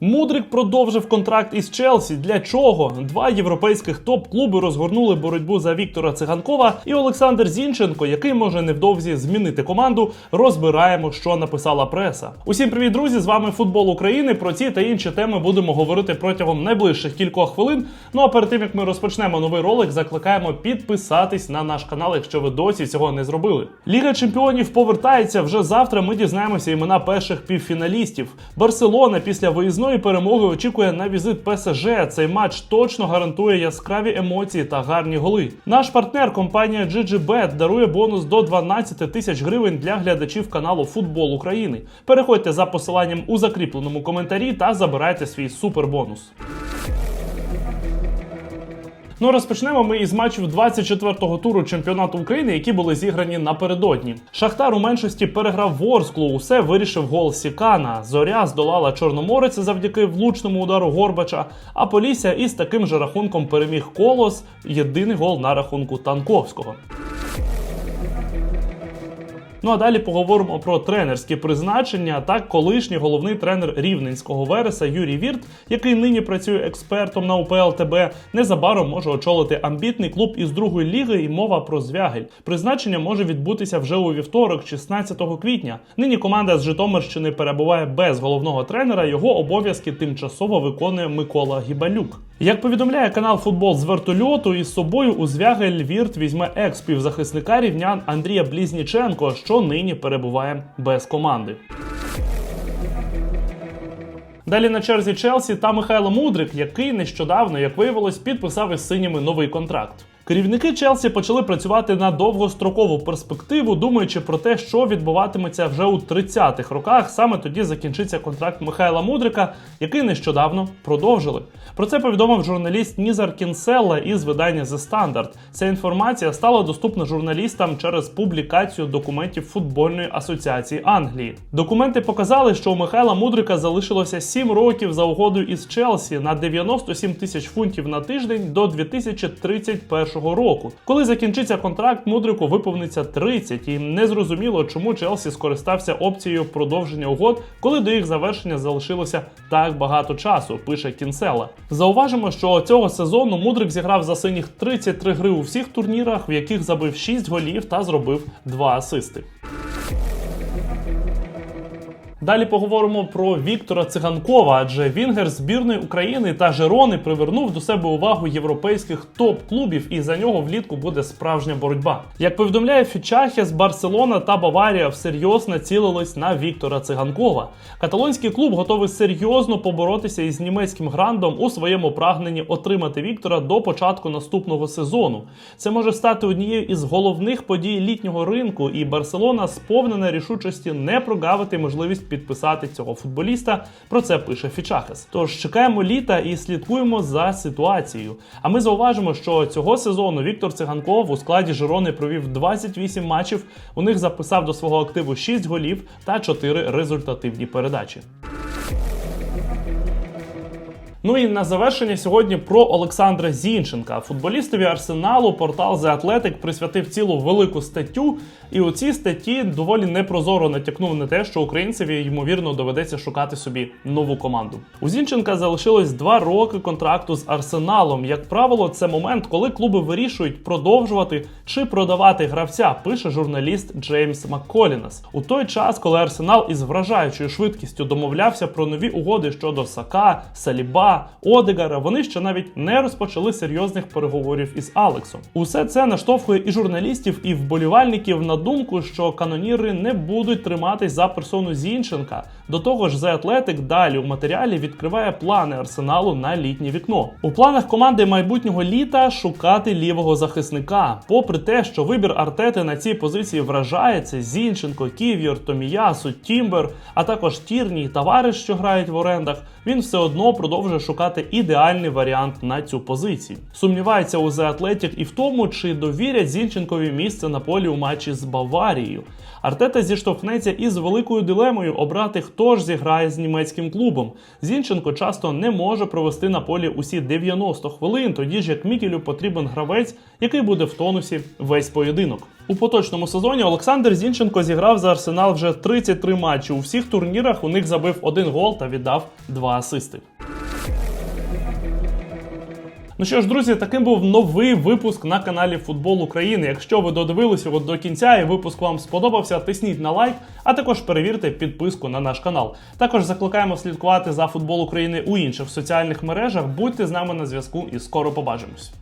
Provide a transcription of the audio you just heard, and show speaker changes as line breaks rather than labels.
Мудрик продовжив контракт із Челсі. Для чого? Два європейських топ-клуби розгорнули боротьбу за Віктора Циганкова і Олександр Зінченко, який може невдовзі змінити команду. Розбираємо, що написала преса. Усім привіт, друзі! З вами футбол України. Про ці та інші теми будемо говорити протягом найближчих кількох хвилин. Ну а перед тим як ми розпочнемо новий ролик, закликаємо підписатись на наш канал, якщо ви досі цього не зробили. Ліга чемпіонів повертається вже завтра. Ми дізнаємося імена перших півфіналістів. Барселона після виїзної перемоги очікує на візит ПСЖ. Цей матч точно гарантує яскраві емоції та гарні голи. Наш партнер компанія GGBet дарує бонус до 12 тисяч гривень для глядачів каналу Футбол України. Переходьте за посиланням у закріпленому коментарі та забирайте свій супербонус. Ну розпочнемо ми із матчів 24-го туру чемпіонату України, які були зіграні напередодні. Шахтар у меншості переграв Ворсклу. Усе вирішив гол Сікана. Зоря здолала Чорноморець завдяки влучному удару Горбача. А Полісся із таким же рахунком переміг Колос. Єдиний гол на рахунку Танковського. Ну а далі поговоримо про тренерські призначення. Так, колишній головний тренер рівненського вереса Юрій Вірт, який нині працює експертом на УПЛ ТБ, незабаром може очолити амбітний клуб із другої ліги і мова про звягель. Призначення може відбутися вже у вівторок, 16 квітня. Нині команда з Житомирщини перебуває без головного тренера. Його обов'язки тимчасово виконує Микола Гібалюк. Як повідомляє канал Футбол з вертольоту, із собою у звягель Вірт візьме екс-півзахисника рівнян Андрія Блізніченко, що нині перебуває без команди. Далі на черзі Челсі та Михайло Мудрик, який нещодавно, як виявилось, підписав із синіми новий контракт. Керівники Челсі почали працювати на довгострокову перспективу, думаючи про те, що відбуватиметься вже у 30-х роках. Саме тоді закінчиться контракт Михайла Мудрика, який нещодавно продовжили. Про це повідомив журналіст Нізар Кінселла із видання The Standard. Ця інформація стала доступна журналістам через публікацію документів футбольної асоціації Англії. Документи показали, що у Михайла Мудрика залишилося 7 років за угодою із Челсі на 97 тисяч фунтів на тиждень до 2031 року. Коли закінчиться контракт, Мудрику виповниться 30, і незрозуміло, чому Челсі скористався опцією продовження угод, коли до їх завершення залишилося так багато часу. Пише Кінсела. Зауважимо, що цього сезону Мудрик зіграв за синіх 33 гри у всіх турнірах, в яких забив 6 голів та зробив 2 асисти. Далі поговоримо про Віктора Циганкова, адже Вінгер збірної України та Жерони привернув до себе увагу європейських топ-клубів, і за нього влітку буде справжня боротьба. Як повідомляє Фічахіс, Барселона та Баварія всерйоз націлились на Віктора Циганкова. Каталонський клуб готовий серйозно поборотися із німецьким грандом у своєму прагненні отримати Віктора до початку наступного сезону. Це може стати однією із головних подій літнього ринку, і Барселона сповнена рішучості не прогавити можливість підписати цього футболіста. Про це пише Фічахес. Тож чекаємо літа і слідкуємо за ситуацією. А ми зауважимо, що цього сезону Віктор Циганков у складі Жирони провів 28 матчів. У них записав до свого активу 6 голів та 4 результативні передачі. Ну і на завершення сьогодні про Олександра Зінченка. Футболістові арсеналу портал The Athletic присвятив цілу велику статтю, і у цій статті доволі непрозоро натякнув на те, що українцеві ймовірно доведеться шукати собі нову команду. У Зінченка залишилось два роки контракту з арсеналом. Як правило, це момент, коли клуби вирішують продовжувати чи продавати гравця. Пише журналіст Джеймс Макколінас. У той час, коли арсенал із вражаючою швидкістю домовлявся про нові угоди щодо Сака, Саліба. Одегара, вони ще навіть не розпочали серйозних переговорів із Алексом. Усе це наштовхує і журналістів, і вболівальників на думку, що каноніри не будуть триматись за персону Зінченка. До того ж, The Athletic далі у матеріалі відкриває плани арсеналу на літнє вікно. У планах команди майбутнього літа шукати лівого захисника. Попри те, що вибір Артети на цій позиції вражається: Зінченко, Ків'єр, Томіясу, Тімбер, а також Тірні і товариш, що грають в орендах, він все одно продовжує шукати ідеальний варіант на цю позицію. Сумнівається у The і в тому, чи довірять Зінченкові місце на полі у матчі з Баварією. Артета зіштовхнеться із великою дилемою обрати, хто ж зіграє з німецьким клубом. Зінченко часто не може провести на полі усі 90 хвилин, тоді ж як Мікелю потрібен гравець, який буде в тонусі весь поєдинок. У поточному сезоні Олександр Зінченко зіграв за Арсенал вже 33 матчі. У всіх турнірах у них забив один гол та віддав два асисти. Ну що ж, друзі, таким був новий випуск на каналі Футбол України. Якщо ви додивилися його до кінця і випуск вам сподобався, тисніть на лайк, а також перевірте підписку на наш канал. Також закликаємо слідкувати за футбол України у інших соціальних мережах. Будьте з нами на зв'язку і скоро побачимось.